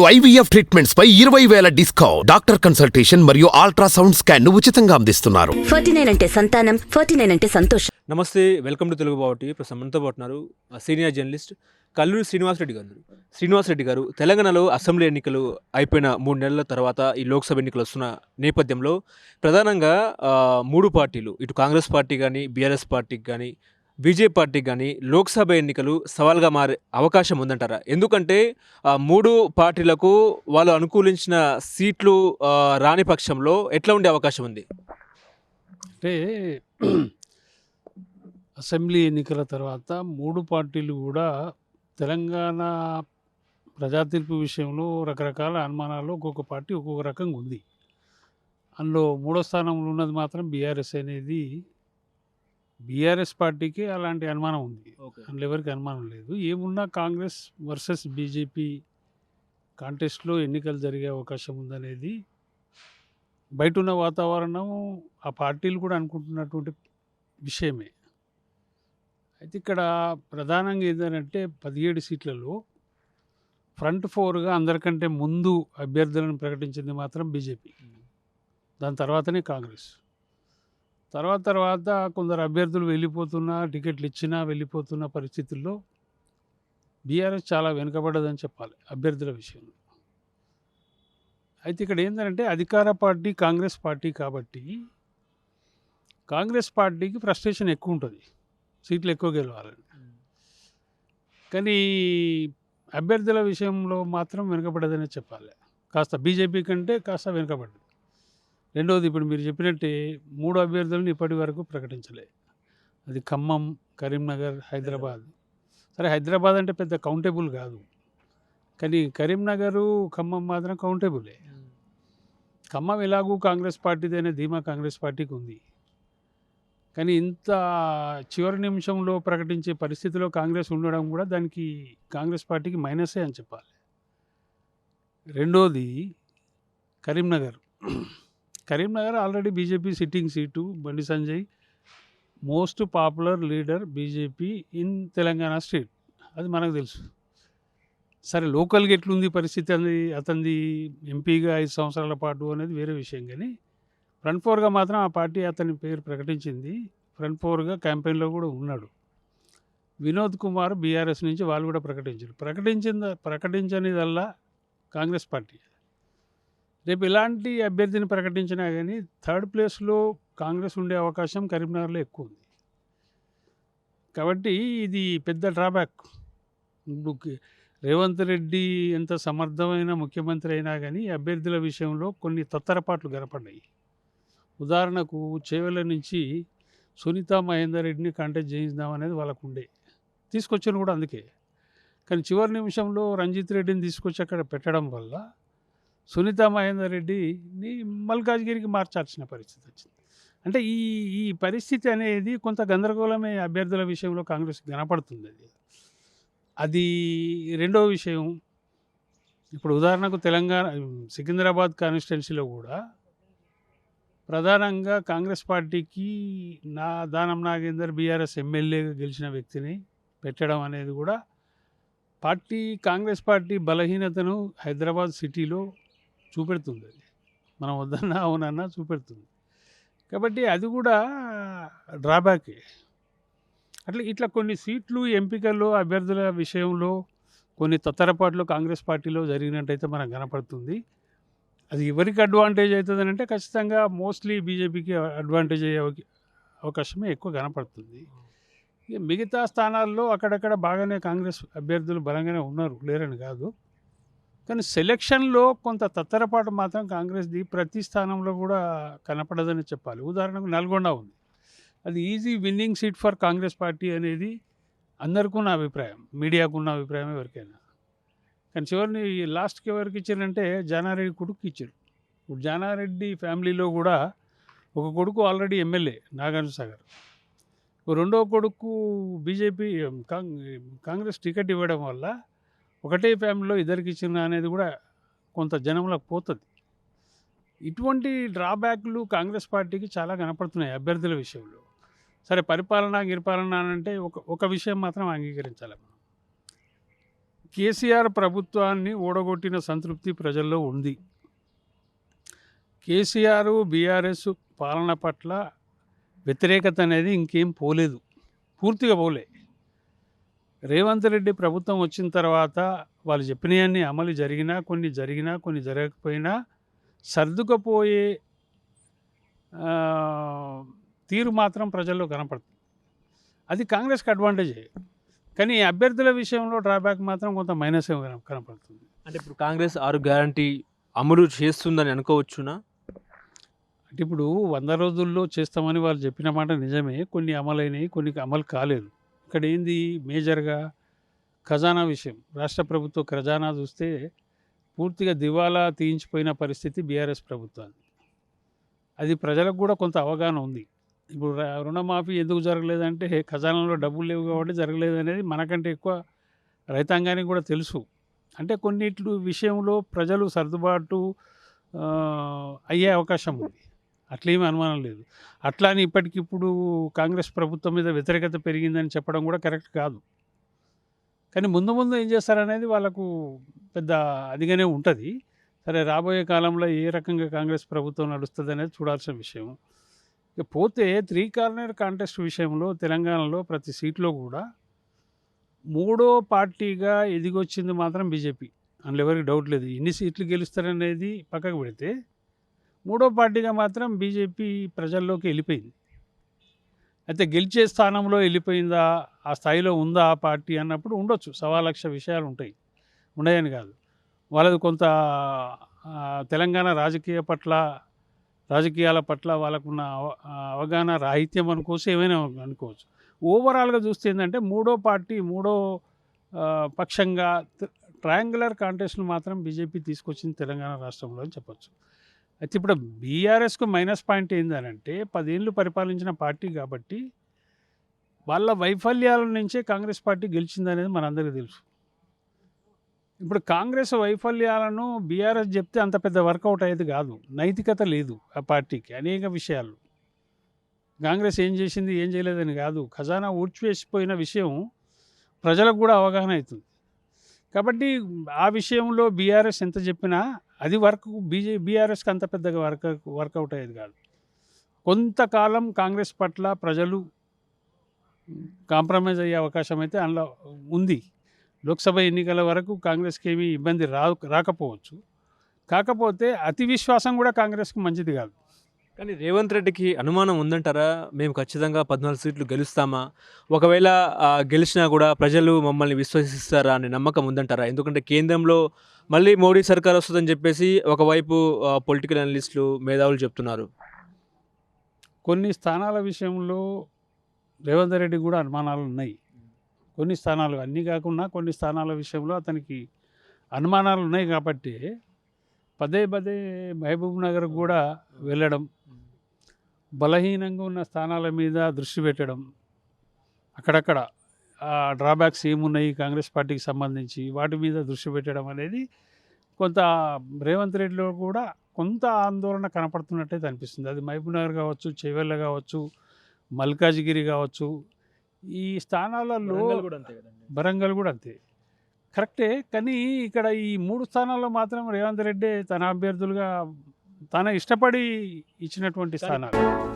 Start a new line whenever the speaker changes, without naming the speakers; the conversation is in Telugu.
ఐవీఎఫ్ ట్రీట్మెంట్స్ పై ఇరవై వేల డిస్కౌంట్. డాక్టర్ కన్సల్టేషన్ మరియు అల్ట్రాసౌండ్ స్కాన్ను ఉచితంగా అందిస్తున్నారు.
ఫార్టీ నైన్ అంటే సంతానం ఫార్టీ నైన్ అంటే సంతోషం.
నమస్తే వెల్కమ్ టు తెలుగు బావటి ప్రస్తుతం మనతో పాటు ఉన్నారు ఆ సీనియర్ జర్నలిస్ట్ కల్లూరి శ్రీనివాసరెడ్డి గారు. శ్రీనివాసరెడ్డి గారు తెలంగాణలో అసెంబ్లీ ఎన్నికలు అయిపోయిన మూడు నెలల తర్వాత ఈ లోక్సభ ఎన్నికలు వస్తున్న నేపథ్యంలో ప్రధానంగా మూడు పార్టీలు ఇటు కాంగ్రెస్ పార్టీ కానీ బీఆర్ఎస్ పార్టీకి కానీ బీజేపీ పార్టీకి కానీ లోక్సభ ఎన్నికలు సవాల్గా మారే అవకాశం ఉందంటారా? ఎందుకంటే మూడు పార్టీలకు వాళ్ళు అనుకూలించిన సీట్లు రాని పక్షంలో ఎట్లా ఉండే అవకాశం ఉంది?
అంటే అసెంబ్లీ ఎన్నికల తర్వాత మూడు పార్టీలు కూడా తెలంగాణ ప్రజాతీర్పు విషయంలో రకరకాల అనుమానాలు ఒక్కొక్క పార్టీ ఒక్కొక్క రకంగా ఉంది. అందులో మూడో స్థానంలో ఉన్నది మాత్రం బీఆర్ఎస్ అనేది బీఆర్ఎస్ పార్టీకి అలాంటి అనుమానం ఉంది. అందులో ఎవరికి అనుమానం లేదు. ఏమున్నా కాంగ్రెస్ వర్సెస్ బీజేపీ కాంటెస్ట్లో ఎన్నికలు జరిగే అవకాశం ఉందనేది బయట ఉన్న వాతావరణం ఆ పార్టీలు కూడా అనుకుంటున్నటువంటి విషయమే. అయితే ఇక్కడ ప్రధానంగా ఏంటంటే పదిహేడు సీట్లలో ఫ్రంట్ ఫోర్గా అందరికంటే ముందు అభ్యర్థులను ప్రకటించింది మాత్రం బీజేపీ. దాని తర్వాతనే కాంగ్రెస్. తర్వాత తర్వాత కొందరు అభ్యర్థులు వెళ్ళిపోతున్నా టికెట్లు ఇచ్చినా వెళ్ళిపోతున్న పరిస్థితుల్లో బీఆర్ఎస్ చాలా వెనుకబడ్డదని చెప్పాలి అభ్యర్థుల విషయంలో. అయితే ఇక్కడ ఏంటంటే అధికార పార్టీ కాంగ్రెస్ పార్టీ కాబట్టి కాంగ్రెస్ పార్టీకి ఫ్రస్ట్రేషన్ ఎక్కువ ఉంటుంది సీట్లు ఎక్కువ గెలవాలని. కానీ అభ్యర్థుల విషయంలో మాత్రం వెనుకబడదనే చెప్పాలి. కాస్త బీజేపీ కంటే కాస్త వెనుకబడ్డది. రెండవది ఇప్పుడు మీరు చెప్పినట్టే మూడు అభ్యర్థులను ఇప్పటి వరకు ప్రకటించలే. అది ఖమ్మం కరీంనగర్ హైదరాబాద్. సరే హైదరాబాద్ అంటే పెద్ద కౌంటబుల్ కాదు. కానీ కరీంనగరు ఖమ్మం మాత్రం కౌంటబులే. ఖమ్మం ఎలాగూ కాంగ్రెస్ పార్టీదైన ధీమా కాంగ్రెస్ పార్టీకి ఉంది. కానీ ఇంత చివరి నిమిషంలో ప్రకటించే పరిస్థితిలో కాంగ్రెస్ ఉండడం కూడా దానికి కాంగ్రెస్ పార్టీకి మైనసే అని చెప్పాలి. రెండోది Karimnagar. Karimnagar already BJP sitting seat Bandi Sanjay most popular leader BJP in Telangana state. అది మనకు తెలుసు. సరే లోకల్గా ఎట్లుంది పరిస్థితి అనేది అతనిది ఎంపీగా ఐదు సంవత్సరాల పాటు అనేది వేరే విషయం కానీ ఫ్రంట్ ఫోర్గా మాత్రం ఆ పార్టీ అతని పేరు ప్రకటించింది. ఫ్రంట్ ఫోర్గా క్యాంపెయిన్లో కూడా ఉన్నాడు. వినోద్ కుమార్ బీఆర్ఎస్ నుంచి వాళ్ళు కూడా ప్రకటించారు. ప్రకటించిన ప్రకటించనిదల్లా కాంగ్రెస్ పార్టీ. రేపు ఇలాంటి అభ్యర్థిని ప్రకటించినా కానీ థర్డ్ ప్లేస్లో కాంగ్రెస్ ఉండే అవకాశం కరీంనగర్లో ఎక్కువ ఉంది. కాబట్టి ఇది పెద్ద డ్రాబ్యాక్. ఇప్పుడు రేవంత్ రెడ్డి ఎంత సమర్థమైన ముఖ్యమంత్రి అయినా కానీ అభ్యర్థుల విషయంలో కొన్ని తత్తరపాట్లు గడపడ్డాయి ఉదాహరణకు చేవెల నుంచి సునీత మహేందర్ రెడ్డిని కాంటాక్ట్ చేయిద్దాం అనేది వాళ్ళకు ఉండే. తీసుకొచ్చాను కూడా అందుకే. కానీ చివరి నిమిషంలో రంజిత్ రెడ్డిని తీసుకొచ్చి అక్కడ పెట్టడం వల్ల సునీత మహేందర్ రెడ్డిని మల్కాజ్గిరికి మార్చాల్సిన పరిస్థితి వచ్చింది. అంటే ఈ ఈ పరిస్థితి అనేది కొంత గందరగోళమే అభ్యర్థుల విషయంలో కాంగ్రెస్ కనపడుతుంది అది. అది రెండో విషయం. ఇప్పుడు ఉదాహరణకు తెలంగాణ సికింద్రాబాద్ కాన్స్టిట్యున్సీలో కూడా ప్రధానంగా కాంగ్రెస్ పార్టీకి నా దానం నాగేందర్ బీఆర్ఎస్ ఎమ్మెల్యేగా గెలిచిన వ్యక్తిని పెట్టడం అనేది కూడా పార్టీ కాంగ్రెస్ పార్టీ బలహీనతను హైదరాబాద్ సిటీలో చూపెడుతుంది. అది మనం వద్దన్నా అవునన్నా చూపెడుతుంది. కాబట్టి అది కూడా డ్రాబ్యాకే. అట్లా ఇట్లా కొన్ని సీట్లు ఎంపికల్లో అభ్యర్థుల విషయంలో కొన్ని తొత్తరపాట్లు కాంగ్రెస్ పార్టీలో జరిగినట్టయితే మనకు కనపడుతుంది. అది ఎవరికి అడ్వాంటేజ్ అవుతుంది అంటే ఖచ్చితంగా మోస్ట్లీ బీజేపీకి అడ్వాంటేజ్ అయ్యే అవకాశమే ఎక్కువ కనపడుతుంది. ఇక మిగతా స్థానాల్లో అక్కడక్కడ బాగానే కాంగ్రెస్ అభ్యర్థులు బలంగానే ఉన్నారు లేరని కాదు. కానీ సెలక్షన్లో కొంత తత్తరపాటు మాత్రం కాంగ్రెస్ది ప్రతి స్థానంలో కూడా కనపడదని చెప్పాలి. ఉదాహరణకు నల్గొండ ఉంది. అది easy winning seat for Congress party అనేది అందరికీ ఉన్న అభిప్రాయం మీడియాకు ఉన్న అభిప్రాయం ఎవరికైనా. కానీ చివరిని లాస్ట్కి ఎవరికి ఇచ్చారంటే జానారెడ్డి కొడుకు ఇచ్చారు. ఇప్పుడు జానారెడ్డి ఫ్యామిలీలో కూడా ఒక కొడుకు ఆల్రెడీ ఎమ్మెల్యే నాగార్జున సాగర్. రెండో కొడుకు బీజేపీ కాంగ్రెస్ టికెట్ ఇవ్వడం వల్ల ఒకటే ఫ్యామిలీలో ఇద్దరికి ఇచ్చిన అనేది కూడా కొంత జనంలోకి పోతుంది. ఇటువంటి డ్రాబ్యాక్లు కాంగ్రెస్ పార్టీకి చాలా కనపడుతున్నాయి అభ్యర్థుల విషయంలో. సరే పరిపాలన గిరిపాలన అంటే ఒక ఒక విషయం మాత్రం అంగీకరించాలి మనం. కేసీఆర్ ప్రభుత్వాన్ని ఓడగొట్టిన సంతృప్తి ప్రజల్లో ఉంది. కేసీఆర్ బీఆర్ఎస్ పాలన పట్ల వ్యతిరేకత అనేది ఇంకేం పోలేదు. పూర్తిగా పోలే. రేవంత్ రెడ్డి ప్రభుత్వం వచ్చిన తర్వాత వాళ్ళు చెప్పినవన్నీ అమలు జరిగినా కొన్ని జరిగినా కొన్ని జరగకపోయినా సర్దుకపోయే తీరు మాత్రం ప్రజల్లో కనపడుతుంది. అది కాంగ్రెస్కి అడ్వాంటేజే కానీ అభ్యర్థుల విషయంలో డ్రాబ్యాక్ మాత్రం కొంత మైనస్ కనపడుతుంది.
అంటే ఇప్పుడు కాంగ్రెస్ ఆరు గ్యారంటీ అమలు చేస్తుందని అనుకోవచ్చునా?
అంటే ఇప్పుడు వంద రోజుల్లో చేస్తామని వాళ్ళు చెప్పిన మాట నిజమే. కొన్ని అమలైనవి కొన్ని అమలు కాలేదు. ఇక్కడ ఏంది మేజర్గా ఖజానా విషయం. రాష్ట్ర ప్రభుత్వ ఖజానా చూస్తే పూర్తిగా దివాలా తీయించిపోయిన పరిస్థితి బీఆర్ఎస్ ప్రభుత్వాన్ని అది ప్రజలకు కూడా కొంత అవగాహన ఉంది. ఇప్పుడు రుణమాఫీ ఎందుకు జరగలేదంటే ఖజానాలో డబ్బులు లేవు కాబట్టి జరగలేదు అనేది మనకంటే ఎక్కువ రైతాంగానికి కూడా తెలుసు. అంటే కొన్నిట్లు విషయంలో ప్రజలు సర్దుబాటు అయ్యే అవకాశం ఉంది. అట్లేమీ అనుమానం లేదు. అట్లా అని ఇప్పటికిప్పుడు కాంగ్రెస్ ప్రభుత్వం మీద వ్యతిరేకత పెరిగిందని చెప్పడం కూడా కరెక్ట్ కాదు. కానీ ముందు ముందు ఏం చేస్తారనేది వాళ్ళకు పెద్ద అదిగానే ఉంటుంది. సరే రాబోయే కాలంలో ఏ రకంగా కాంగ్రెస్ ప్రభుత్వం నడుస్తుంది అనేది చూడాల్సిన విషయం ఇక పోతే త్రీ కార్నర్ కాంటెస్ట్ విషయంలో తెలంగాణలో ప్రతి సీట్లో కూడా మూడో పార్టీగా ఎదిగొచ్చింది మాత్రం బీజేపీ. అందులో ఎవరికి డౌట్ లేదు. ఎన్ని సీట్లు గెలుస్తారనేది పక్కకు పెడితే మూడో పార్టీగా మాత్రం బీజేపీ ప్రజల్లోకి వెళ్ళిపోయింది. అయితే గెలిచే స్థానంలో వెళ్ళిపోయిందా ఆ స్థాయిలో ఉందా ఆ పార్టీ అన్నప్పుడు ఉండొచ్చు. సవా లక్ష విషయాలు ఉంటాయి. ఉండయని కాదు. వాళ్ళది కొంత తెలంగాణ రాజకీయ పట్ల రాజకీయాల పట్ల వాళ్ళకున్న అవ- అవగాహన రాహిత్యం అనుకోవచ్చు ఏమైనా అనుకోవచ్చు. ఓవరాల్గా చూస్తే ఏంటంటే మూడో పార్టీ మూడో పక్షంగా ట్రయాంగులర్ కాంటెస్ట్ను మాత్రం బీజేపీ తీసుకొచ్చింది తెలంగాణ రాష్ట్రంలో అని చెప్పొచ్చు. అయితే ఇప్పుడు బీఆర్ఎస్కు మైనస్ పాయింట్ ఏందనంటే పదేళ్ళు పరిపాలించిన పార్టీ కాబట్టి వాళ్ళ వైఫల్యాల నుంచే కాంగ్రెస్ పార్టీ గెలిచిందనేది మనందరికీ తెలుసు. ఇప్పుడు కాంగ్రెస్ వైఫల్యాలను బీఆర్ఎస్ చెప్తే అంత పెద్ద వర్కౌట్ అయ్యేది కాదు. నైతికత లేదు ఆ పార్టీకి అనేక విషయాలు. కాంగ్రెస్ ఏం చేసింది ఏం చేయలేదని కాదు. ఖజానా ఊడ్చివేసిపోయిన విషయం ప్రజలకు కూడా అవగాహన అవుతుంది. కాబట్టి ఆ విషయంలో బీఆర్ఎస్ ఎంత చెప్పినా అది వర్క్ బీజే బీఆర్ఎస్కి అంత పెద్దగా వర్క్ వర్కౌట్ అయ్యేది కాదు. కొంతకాలం కాంగ్రెస్ పట్ల ప్రజలు కాంప్రమైజ్ అయ్యే అవకాశం అయితే అందులో ఉంది. లోక్సభ ఎన్నికల వరకు కాంగ్రెస్కి ఏమీ ఇబ్బంది రా రాకపోవచ్చు. కాకపోతే అతి విశ్వాసం కూడా కాంగ్రెస్కి మంచిది కాదు.
కానీ రేవంత్ రెడ్డికి అనుమానం ఉందంటారా? మేము ఖచ్చితంగా పద్నాలుగు సీట్లు గెలుస్తామా? ఒకవేళ గెలిచినా కూడా ప్రజలు మమ్మల్ని విశ్వసిస్తారా అనే నమ్మకం ఉందంటారా? ఎందుకంటే కేంద్రంలో మళ్ళీ మోడీ సర్కార్ వస్తుందని చెప్పేసి ఒకవైపు పొలిటికల్ అనలిస్టులు మేధావులు చెప్తున్నారు.
కొన్ని స్థానాల విషయంలో రేవంత్ రెడ్డి కూడా అనుమానాలు ఉన్నాయి. కొన్ని స్థానాలు అన్నీ కాకుండా కొన్ని స్థానాల విషయంలో అతనికి అనుమానాలు ఉన్నాయి కాబట్టి పదే పదే మహబూబ్ నగర్ కూడా వెళ్ళడం బలహీనంగా ఉన్న స్థానాల మీద దృష్టి పెట్టడం అక్కడక్కడ డ్రాబ్యాక్స్ ఏమున్నాయి కాంగ్రెస్ పార్టీకి సంబంధించి వాటి మీద దృష్టి పెట్టడం అనేది కొంత రేవంత్ రెడ్డిలో కూడా కొంత ఆందోళన కనపడుతున్నట్టయితే అనిపిస్తుంది. అది మహబూబ్ నగర్ కావచ్చు చెవెళ్ళ కావచ్చు మల్కాజ్గిరి కావచ్చు ఈ స్థానాలలో వరంగల్ కూడా అంతే. కరెక్టే కానీ ఇక్కడ ఈ మూడు స్థానాల్లో మాత్రం రేవంత్ రెడ్డి తన అభ్యర్థులుగా తన ఇష్టపడి ఇచ్చినటువంటి స్థానాలు.